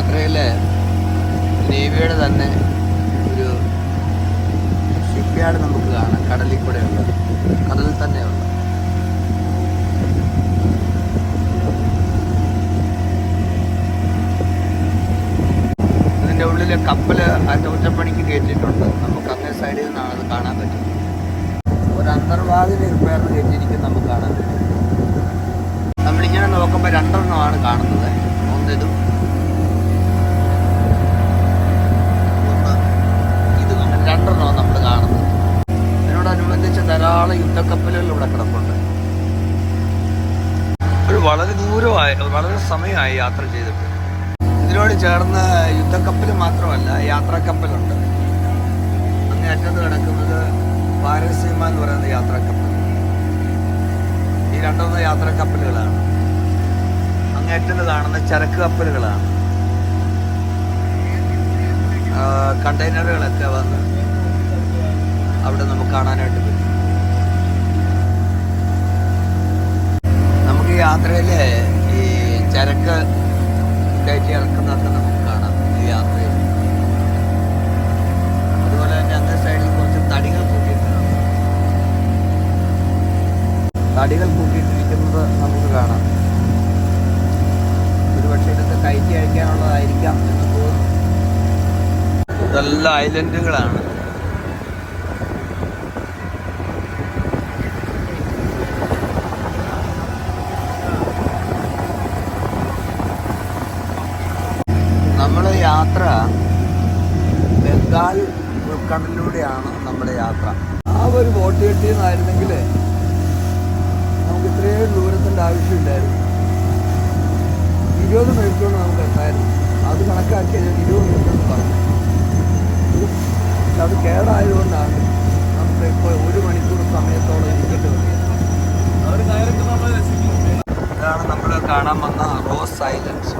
യാത്രയിൽ നേവിയുടെ തന്നെ ഒരു ഷിപ്പ്യാർഡ് നമുക്ക് കാണാം. കടലിൽ കൂടെ ഉണ്ട് കടലിൽ തന്നെയുള്ള ഇതിന്റെ കപ്പൽ അറ്റകുറ്റപ്പണിക്ക് കയറ്റിയിട്ടുണ്ട്. നമുക്ക് അങ്ങേ സൈഡിൽ നിന്നാണ് അത് കാണാൻ പറ്റും ഒരു അന്തർവാതിൽ റിപ്പയറിന് കയറ്റിയിരിക്കും നമുക്ക് കാണാൻ പറ്റും. നമ്മളിങ്ങനെ നോക്കുമ്പോൾ രണ്ടെണ്ണമാണ് കാണുന്നത്. ഒന്നിതും ഒന്ന് ഇതും അങ്ങനെ രണ്ടെണ്ണമാണ് നമ്മൾ കാണുന്നത് ഇതിനോടനുബന്ധിച്ച് ധാരാളം യുദ്ധക്കപ്പലുകൾ ഇവിടെ കിടപ്പുണ്ട്. ഒരു വളരെ ദൂരമായി വളരെ സമയമായി യാത്ര ചെയ്തിട്ട്. ഇതിനോട് ചേർന്ന് യുദ്ധക്കപ്പൽ മാത്രമല്ല യാത്രാക്കപ്പലുണ്ട്. അങ്ങേ അറ്റത്ത് കിടക്കുന്നത് പാരസീമ എന്ന് പറയുന്ന യാത്രാക്കപ്പൽ ഈ രണ്ടൊന്ന് യാത്രാക്കപ്പലുകളാണ്. അങ്ങേറ്റത്ത് കാണുന്ന ചരക്ക് കപ്പലുകളാണ്. കണ്ടെയ്നറുകളൊക്കെ വന്ന് അവിടെ നമുക്ക് കാണാനായിട്ട് പറ്റും. നമുക്ക് യാത്രയിൽ ഈ ചരക്ക് കയറ്റി ഇറക്കുന്നതൊക്കെ നമുക്ക് കാണാം ഈ യാത്രയിൽ. അതുപോലെ തന്നെ അങ്ങേ സൈഡിൽ കുറച്ച് തടികൾ കൂട്ടിയിട്ടുണ്ട്. തടികൾ കൂട്ടിയിട്ടിരിക്കുന്നത് നമുക്ക് കാണാം. ഒരുപക്ഷെ ഇതൊക്കെ കയറ്റി അയക്കാനുള്ളതായിരിക്കാം എന്ന് തോന്നുന്നു. ഇതെല്ലാം ഐലൻഡുകളാണ് നമ്മൾ യാത്ര ബംഗാൾ ഉൾക്കടലിലൂടെയാണ് നമ്മുടെ യാത്ര. ആ ഒരു ബോട്ട് കെട്ടിയെന്നായിരുന്നെങ്കിൽ നമുക്ക് ഇത്രയും ദൂരത്തിന്റെ ആവശ്യമില്ലായിരുന്നു. ഇരുപത് മിനിറ്റോട് നമുക്ക് എത്തായിരുന്നു. അത് കണക്കാക്കി ഞാൻ ഇരുപത് മിനിറ്റ് എന്ന് പറഞ്ഞു. പക്ഷെ അത് കേടായതുകൊണ്ടാണ് നമുക്ക് ഇപ്പോൾ ഒരു മണിക്കൂർ സമയത്തോളം ഇരിക്കേണ്ടി വന്നത്. ഇതാണ് നമ്മൾ കാണാൻ വന്ന റോസ് ഐലൻഡ്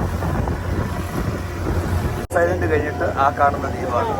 ഐലൻഡ് കഴിഞ്ഞിട്ട് ആ കാണുന്ന ദ്വീപാണ്